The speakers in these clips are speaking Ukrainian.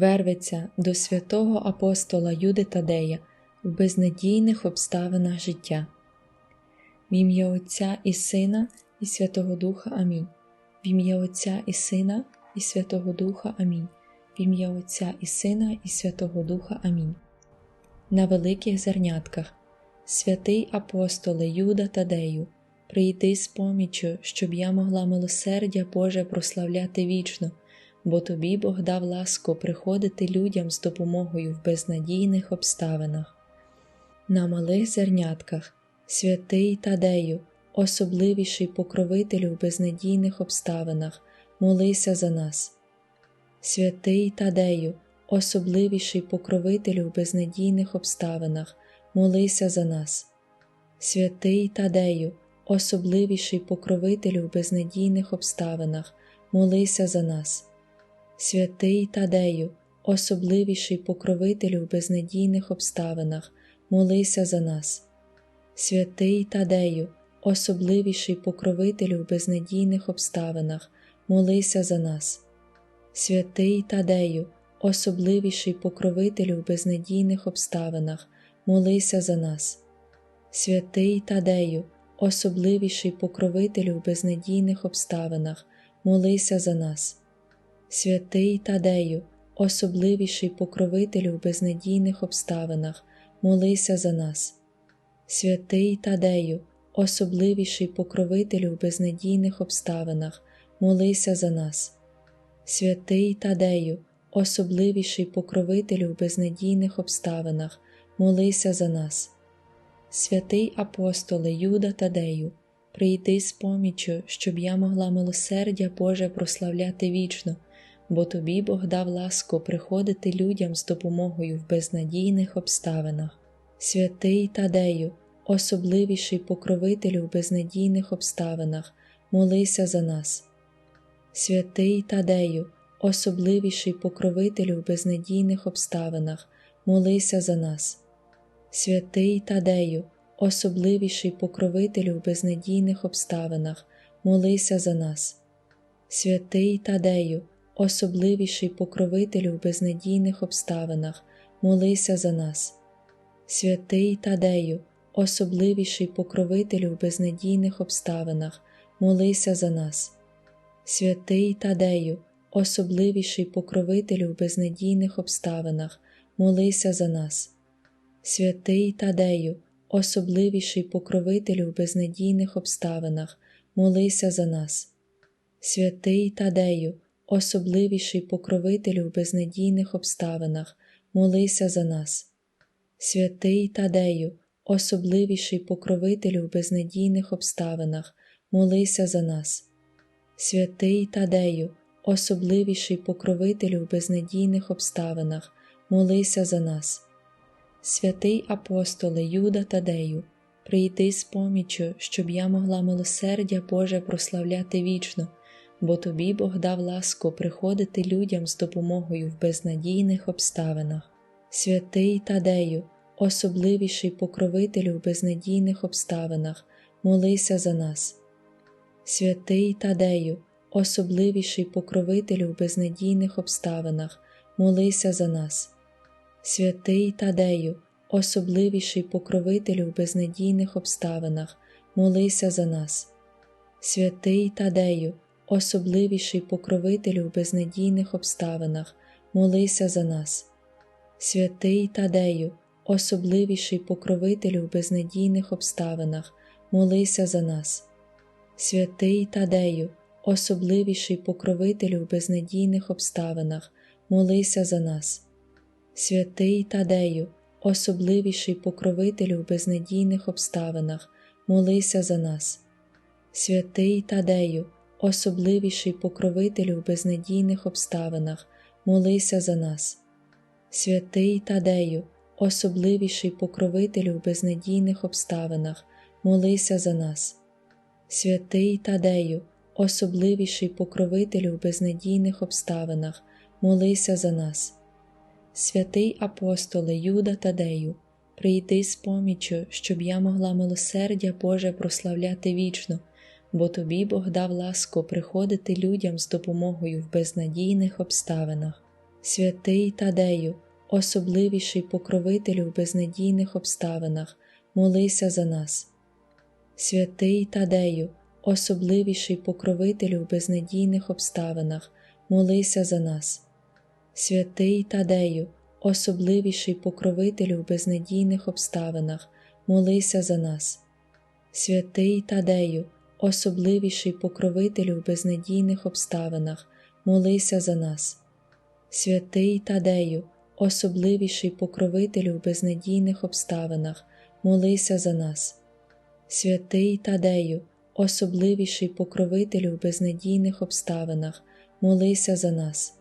верветься до святого апостола Юди Тадея в безнадійних обставинах життя. В ім'я Отця і Сина, і Святого Духа Амінь. В ім'я Отця і Сина, і Святого Духа Амінь. В ім'я Отця і Сина, і Святого Духа Амінь. На великих зернятках, святий апостоле Юда Тадею, прийди з поміччю, щоб я могла милосердя Боже прославляти вічно, бо тобі Бог дав ласку приходити людям з допомогою в безнадійних обставинах. На малих зернятках, святий Тадею, особливіший покровителю в безнадійних обставинах, молися за нас. Святий Тадею, особливіший покровителю в безнадійних обставинах, молися за нас. Святий Тадею, особливіший покровителю в безнадійних обставинах, молися за нас. Святий Тадею, особливіший покровителю в безнадійних обставинах, молися за нас. Святий Тадею, особливіший покровителю в безнадійних обставинах, молися за нас. Святий Тадею, особливіший покровителю в безнадійних обставинах, молися за нас. Святий Тадею, особливіший покровителю в безнадійних обставинах, молися за нас. Святий Тадею, особливіший покровителю в безнадійних обставинах, молися за нас. Святий Тадею, особливіший покровителю в безнадійних обставинах, молися за нас. Святий Тадею, особливіший покровителю в безнадійних обставинах, молися за нас. Святий апостоле Юда Тадею, прийди з поміччю, щоб я могла милосердя Боже прославляти вічно, бо тобі Бог дав ласку приходити людям з допомогою в безнадійних обставинах. Святий Тадею, особливіший покровителю в безнадійних обставинах, молися за нас. Святий Тадею, особливіший покровителю в безнадійних обставинах, молися за нас. Святий Тадею, особливіший покровителю в безнадійних обставинах, молися за нас. Святий Тадею, особливіший покровителю в безнадійних обставинах, молися за нас. Святий Тадею, особливіший покровителю в безнадійних обставинах, молися за нас. Святий Тадею, особливіший покровителю в безнадійних обставинах, молися за нас. Святий Тадею, особливіший покровителю в безнадійних обставинах, молися за нас. Святий Тадею, особливіший покровителю в безнадійних обставинах, молися за нас. Святий Тадею, особливіший покровителю в безнадійних обставинах, молися за нас. Святий Тадею, особливіший покровителю в безнадійних обставинах, молися за нас. Святий апостоле Юда Тадею, прийди з поміччю, щоб я могла милосердя Боже прославляти вічно, бо тобі Бог дав ласку приходити людям з допомогою в безнадійних обставинах. Святий Тадею, особливіший покровителю в безнадійних обставинах, молися за нас. Святий Тадею, особливіший покровителю в безнадійних обставинах, молися за нас. Святий Тадею, особливіший покровителю в безнадійних обставинах, молися за нас. Святий Тадею, особливіший покровителю в безнадійних обставинах, молися за нас. Святий Тадею, особливіший покровителю в безнадійних обставинах, молися за нас. Святий Тадею, особливіший покровителю в безнадійних обставинах, молися за нас. Святий Тадею, особливіший покровителю в безнадійних обставинах, молися за нас. Святий Тадею, особливіший покровителю в безнадійних обставинах, молися за нас. Святий Тадею, особливіший покровителю в безнадійних обставинах, молися за нас. Святий Тадею, особливіший покровителю в безнадійних обставинах, молися за нас. Святий апостоле Юда Тадею, прийди з поміччю, щоб я могла милосердя Боже прославляти вічно, бо тобі Бог дав ласку приходити людям з допомогою в безнадійних обставинах. Святий Тадею, особливіший покровителю в безнадійних обставинах, молися за нас. Святий Тадею, особливіший покровителю в безнадійних обставинах, молися за нас. Святий Тадею, особливіший покровителю в безнадійних обставинах, молися за нас. Святий Тадею, особливіший покровителю в безнадійних обставинах, молися за нас. Святий Тадею, особливіший покровителю в безнадійних обставинах, молися за нас. Святий Тадею, особливіший покровителю в безнадійних обставинах, молися за нас.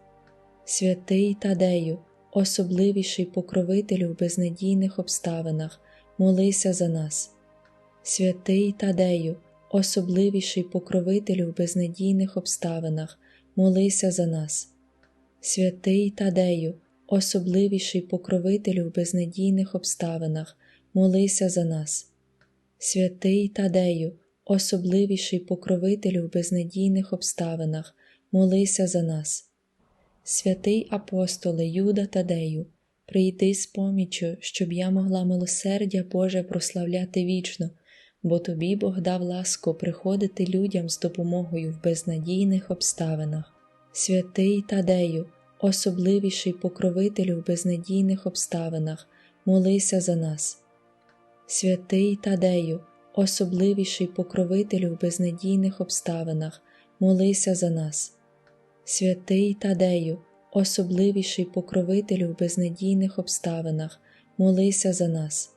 Святий Тадею, особливіший покровителю в безнадійних обставинах, молися за нас. Святий Тадею, особливіший покровителю в безнадійних обставинах, молися за нас. Святий Тадею, особливіший покровителю в безнадійних обставинах, молися за нас. Святий Тадею, особливіший покровителю в безнадійних обставинах, молися за нас. Святий апостоле Юда Тадею, прийди з поміччю, щоб я могла милосердя Боже прославляти вічно, бо тобі Бог дав ласку приходити людям з допомогою в безнадійних обставинах. Святий Тадею, особливіший покровителю в безнадійних обставинах, молися за нас. Святий Тадею, особливіший покровителю в безнадійних обставинах, молися за нас. Святий Тадею, особливіший покровителю в безнадійних обставинах, молися за нас.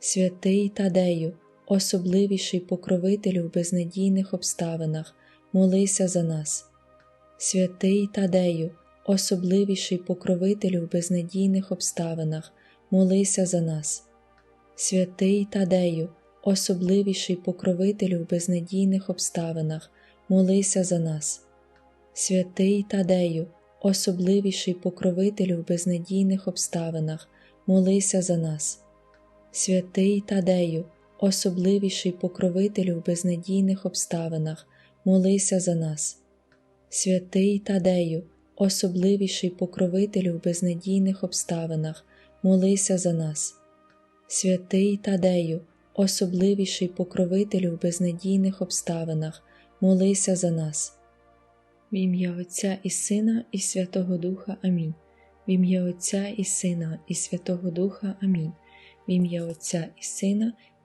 Святий Тадею, особливіший покровителю в безнадійних обставинах, молися за нас. Святий Тадею, особливіший покровителю в безнадійних обставинах, молися за нас. Святий Тадею, особливіший покровителю в безнадійних обставинах, молися за нас. Святий Тадею, особливіший покровителю в безнадійних обставинах, молися за нас. Святий Тадею, особливіший покровителю в безнадійних обставинах, молися за нас. Святий Тадею, особливіший покровителю в безнадійних обставинах, молися за нас. Святий Тадею, особливіший покровителю в безнадійних обставинах, молися за нас. В ім'я Отця і Сина, і Святого Духа Амінь. В ім'я Отця і Сина, і Святого Духа Амінь. В ім'я Отця і Сина,